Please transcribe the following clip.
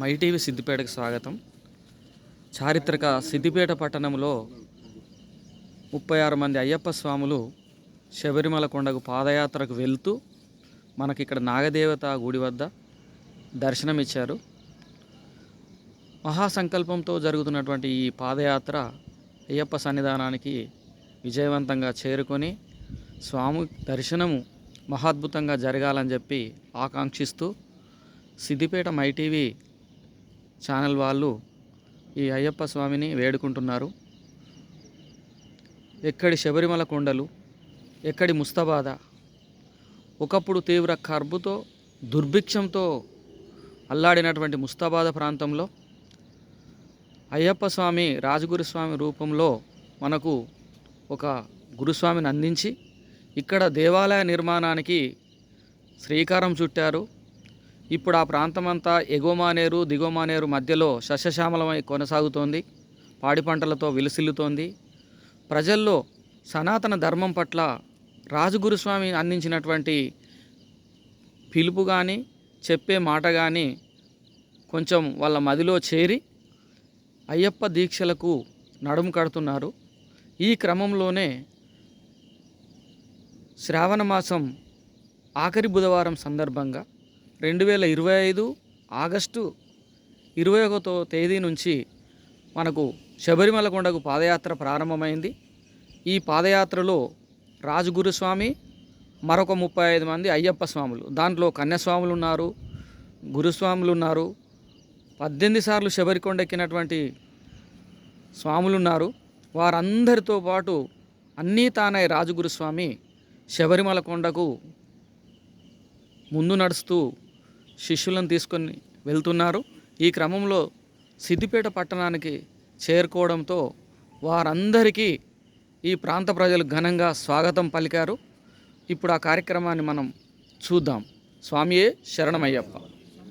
MyTV సిద్దిపేటకు స్వాగతం. చారిత్రక సిద్దిపేట పట్టణంలో ముప్పై ఆరు మంది అయ్యప్ప స్వాములు శబరిమల కొండకు పాదయాత్రకు వెళ్తూ మనకి ఇక్కడ నాగదేవత గుడి వద్ద దర్శనమిచ్చారు. మహాసంకల్పంతో జరుగుతున్నటువంటి ఈ పాదయాత్ర అయ్యప్ప సన్నిధానానికి విజయవంతంగా చేరుకొని స్వామి దర్శనము మహాద్భుతంగా జరగాలని చెప్పి ఆకాంక్షిస్తూ సిద్దిపేట మైటీవీ ఛానల్ వాళ్ళు ఈ అయ్యప్ప స్వామిని వేడుకుంటున్నారు. ఎక్కడి శబరిమల కొండలు ఎక్కడి ముస్తబాద ఒకప్పుడు తీవ్ర కర్బుతో దుర్భిక్షంతో అల్లాడినటువంటి ముస్తాబాద ప్రాంతంలో అయ్యప్ప స్వామి రాజగురు స్వామి రూపంలో మనకు ఒక గురుస్వామిని అందించి ఇక్కడ దేవాలయ నిర్మాణానికి శ్రీకారం చుట్టారు. ఇప్పుడు ఆ ప్రాంతమంతా ఎగువమానేరు దిగువమానేరు మధ్యలో సస్యశ్యామలమై కొనసాగుతోంది. పాడి పంటలతో విలసిల్లుతోంది. ప్రజల్లో సనాతన ధర్మం పట్ల రాజగురుస్వామి అందించినటువంటి పిలుపు కానీ చెప్పే మాట కానీ కొంచెం వాళ్ళ మదిలో చేరి అయ్యప్ప దీక్షలకు నడుము కడుతున్నారు. ఈ క్రమంలోనే శ్రావణ మాసం ఆఖరి బుధవారం సందర్భంగా రెండు వేల ఇరవై ఐదు ఆగస్టు ఇరవై ఒకటో తేదీ నుంచి మనకు శబరిమల కొండకు పాదయాత్ర ప్రారంభమైంది. ఈ పాదయాత్రలో రాజగురుస్వామి మరొక ముప్పై ఐదు మంది అయ్యప్ప స్వాములు దాంట్లో కన్యాస్వాములు ఉన్నారు గురుస్వాములు ఉన్నారు పద్దెనిమిది సార్లు శబరికొండ ఎక్కినటువంటి స్వాములు ఉన్నారు వారందరితో పాటు అన్నీ తానై రాజగురుస్వామి శబరిమల కొండకు ముందు నడుస్తూ శిష్యులను తీసుకొని వెళ్తున్నారు. ఈ క్రమంలో సిద్దిపేట పట్టణానికి చేరుకోవడంతో వారందరికీ ఈ ప్రాంత ప్రజలు ఘనంగా స్వాగతం పలికారు. ఇప్పుడు ఆ కార్యక్రమాన్ని మనం చూద్దాం. స్వామియే శరణమయ్యప్ప.